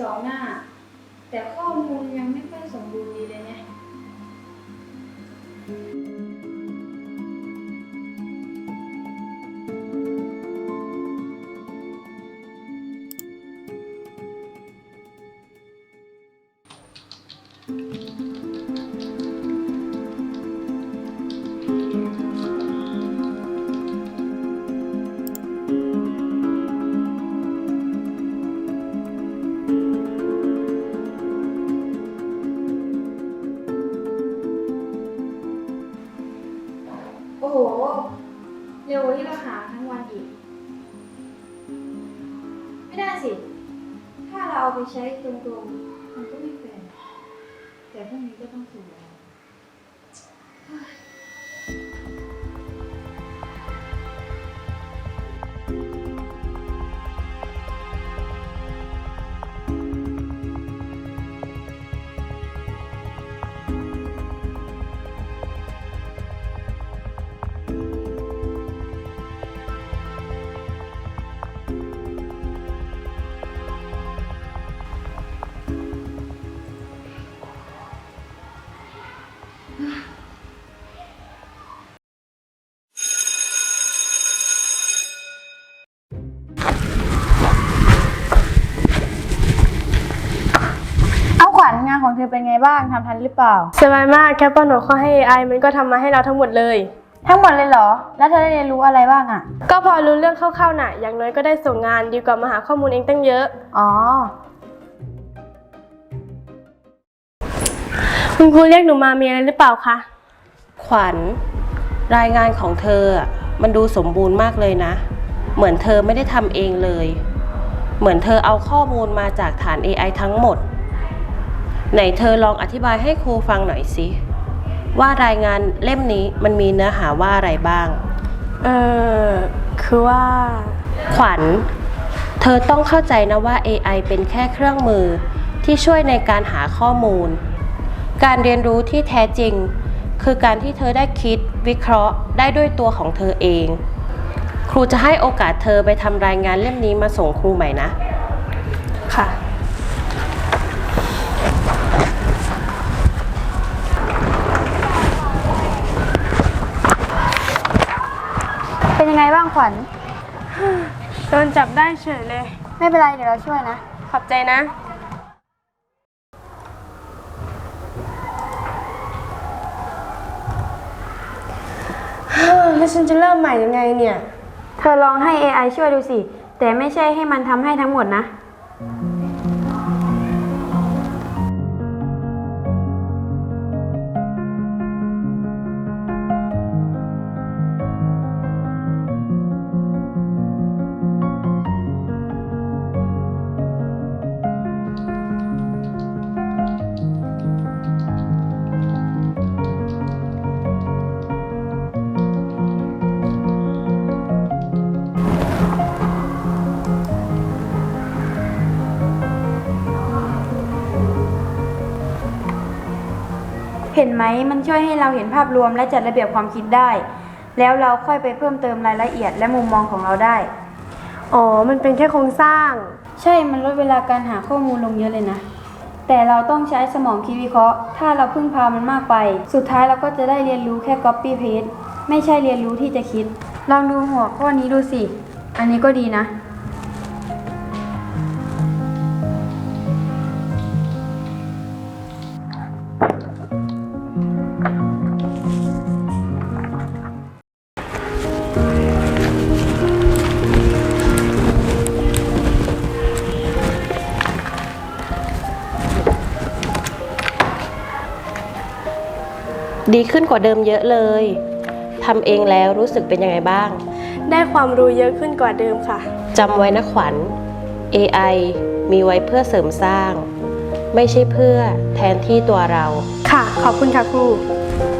สองหน้า แต่ข้อมูลยังไม่ค่อยสมบูรณ์ดีเลยไงโเร็วกว่าที่เราหาทั้งวันอีก ไม่ได้สิ ถ้าเราเอาไปใช้ตรงๆ เธอเป็นไงบ้างทำทันหรือเปล่า สบายมากแค่ป้อนหัวข้อให้ AI มันก็ทำมาให้เราทั้งหมดเลย ทั้งหมดเลยเหรอ แล้วเธอได้เรียนรู้อะไรบ้างอะ ก็พอรู้เรื่องคร่าวๆน่ะ อย่างน้อยก็ได้ส่งงานดีกว่ามาหาข้อมูลเองตั้งเยอะ อ๋อ คุณครูเรียกหนูมามีอะไรหรือเปล่าคะ ขวัญ รายงานของเธออะมันดูสมบูรณ์มากเลยนะ เหมือนเธอไม่ได้ทำเองเลย เหมือนเธอเอาข้อมูลมาจากฐาน AI ทั้งหมด ไหนเธอลองอธิบายให้ครูฟังหน่อยสิ ว่ารายงานเล่มนี้มันมีเนื้อหาว่าอะไรบ้าง เออคือว่า ขวัญ เธอต้องเข้าใจนะว่า AI เป็นแค่เครื่องมือที่ช่วยในการหาข้อมูล การเรียนรู้ที่แท้จริง คือการที่เธอได้คิดวิเคราะห์ได้ด้วยตัวของเธอเอง ครูจะให้โอกาสเธอไปทำรายงานเล่มนี้มาส่งครูใหม่นะ ค่ะ ไงบ้างขวัญ โดนจับได้เฉยเลย ไม่เป็นไรเดี๋ยวเราช่วยนะ ขอบใจนะ แล้วฉันจะเริ่มใหม่ยังไงเนี่ย เธอลองให้ AI ช่วยดูสิ แต่ไม่ใช่ให้มันทำให้ทั้งหมดนะ เห็นไหมมันช่วยให้เราเห็นภาพรวมและจัดระเบียบความคิดได้ แล้วเราค่อยไปเพิ่มเติมรายละเอียดและมุมมองของเราได้ อ๋อ มันเป็นแค่โครงสร้าง ใช่มันลดเวลาการหาข้อมูลลงเยอะเลยนะ แต่เราต้องใช้สมองคิดวิเคราะห์ ถ้าเราพึ่งพามันมากไป สุดท้ายเราก็จะได้เรียนรู้แค่ copy paste ไม่ใช่เรียนรู้ที่จะคิด ลองดูหัวข้อนี้ดูสิ อันนี้ก็ดีนะ ดีขึ้นกว่าเดิมเยอะเลยทำเองแล้วรู้สึกเป็นยังไงบ้าง ได้ความรู้เยอะขึ้นกว่าเดิมค่ะ จำไว้นะขวัญ AI มีไว้เพื่อเสริมสร้าง ไม่ใช่เพื่อแทนที่ตัวเรา ค่ะ ขอบคุณค่ะครูข